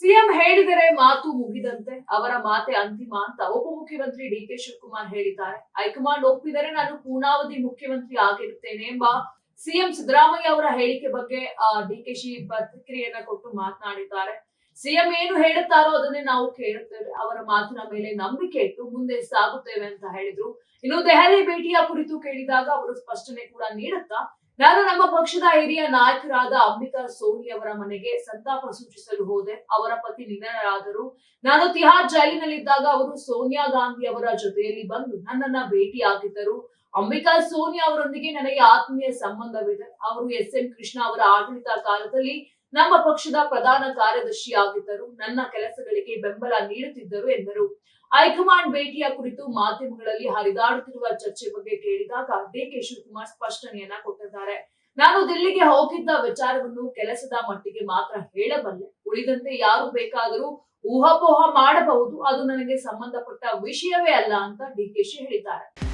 CM ಹೇಳಿದರೆ ಮಾತು ಮುಗಿದಂತೆ ಅವರ ಮಾತೆ ಅಂತಿಮ ಅಂತ ಉಪಮುಖ್ಯಮಂತ್ರಿ ಡಿ ಕೆ ಶಿವಕುಮಾರ್ ಹೇಳಿದ್ದಾರೆ. ಹೈಕಮಾಂಡ್ ಒಪ್ಪಿದರೆ ನಾನು ಪೂರ್ಣಾವಧಿ ಮುಖ್ಯಮಂತ್ರಿ ಆಗಿರುತ್ತೇನೆ ಎಂಬ ಸಿಎಂ ಸಿದ್ದರಾಮಯ್ಯ ಅವರ ಹೇಳಿಕೆ ಬಗ್ಗೆ ಡಿ ಕೆ ಶಿ ಪ್ರತಿಕ್ರಿಯೆಯನ್ನ ಕೊಟ್ಟು ಮಾತನಾಡಿದ್ದಾರೆ. ಸಿಎಂ ಏನು ಹೇಳುತ್ತಾರೋ ಅದನ್ನೇ ನಾವು ಕೇಳುತ್ತೇವೆ. ಅವರ ಮಾತಿನ ಮೇಲೆ ನಂಬಿಕೆ ಇಟ್ಟು ಮುಂದೆ ಸಾಗುತ್ತೇವೆ ಅಂತ ಹೇಳಿದ್ರು. ಇನ್ನು ದೆಹಲಿ ಭೇಟಿಯ ಕುರಿತು ಕೇಳಿದಾಗ ಅವರು ಸ್ಪಷ್ಟನೆ ಕೂಡ ನೀಡುತ್ತಾ ನಾನು ನಮ್ಮ ಪಕ್ಷದ ಹಿರಿಯ ನಾಯಕರಾದ ಅಂಬಿಕಾ ಸೋನಿ ಅವರ ಮನೆಗೆ ಸಂತಾಪ ಸೂಚಿಸಲು ಹೋದೆ. ಅವರ ಪತಿ ನಿಧನರಾದರು. ನಾನು ತಿಹಾರ್ ಜೈಲಿನಲ್ಲಿದ್ದಾಗ ಅವರು ಸೋನಿಯಾ ಗಾಂಧಿ ಅವರ ಜೊತೆಯಲ್ಲಿ ಬಂದು ನನ್ನನ್ನ ಭೇಟಿಯಾಗಿದ್ದರು ಅಂಬಿಕಾ ಸೋನಿ ಅವರೊಂದಿಗೆ ನನಗೆ ಆತ್ಮೀಯ ಸಂಬಂಧವಿದೆ. ಅವರು ಎಸ್ ಎಂ ಕೃಷ್ಣ ಅವರ ಆಡಳಿತ ಕಾಲದಲ್ಲಿ ನಮ್ಮ ಪಕ್ಷದ ಪ್ರಧಾನ ಕಾರ್ಯದರ್ಶಿಯಾಗಿದ್ದರು. ನನ್ನ ಕೆಲಸಗಳಿಗೆ ಬೆಂಬಲ ನೀಡುತ್ತಿದ್ದರು ಎಂದರು. ಹೈಕಮಾಂಡ್ ಭೇಟಿಯ ಕುರಿತು ಮಾಧ್ಯಮಗಳಲ್ಲಿ ಹರಿದಾಡುತ್ತಿರುವ ಚರ್ಚೆ ಬಗ್ಗೆ ಕೇಳಿದಾಗ ಡಿ. ಕೆ. ಶಿವಕುಮಾರ್ ಸ್ಪಷ್ಟನೆಯನ್ನ ಕೊಟ್ಟಿದ್ದಾರೆ. ನಾನು ದಿಲ್ಲಿಗೆ ಹೋಗಿದ್ದ ವಿಚಾರವನ್ನು ಕೆಲಸದ ಮಟ್ಟಿಗೆ ಮಾತ್ರ ಹೇಳಬಲ್ಲೆ. ಉಳಿದಂತೆ ಯಾರು ಬೇಕಾದರೂ ಊಹಾಪೋಹ ಮಾಡಬಹುದು. ಅದು ನನಗೆ ಸಂಬಂಧಪಟ್ಟ ವಿಷಯವೇ ಅಲ್ಲ ಅಂತ ಡಿ. ಕೆ. ಶಿ ಹೇಳಿದ್ದಾರೆ.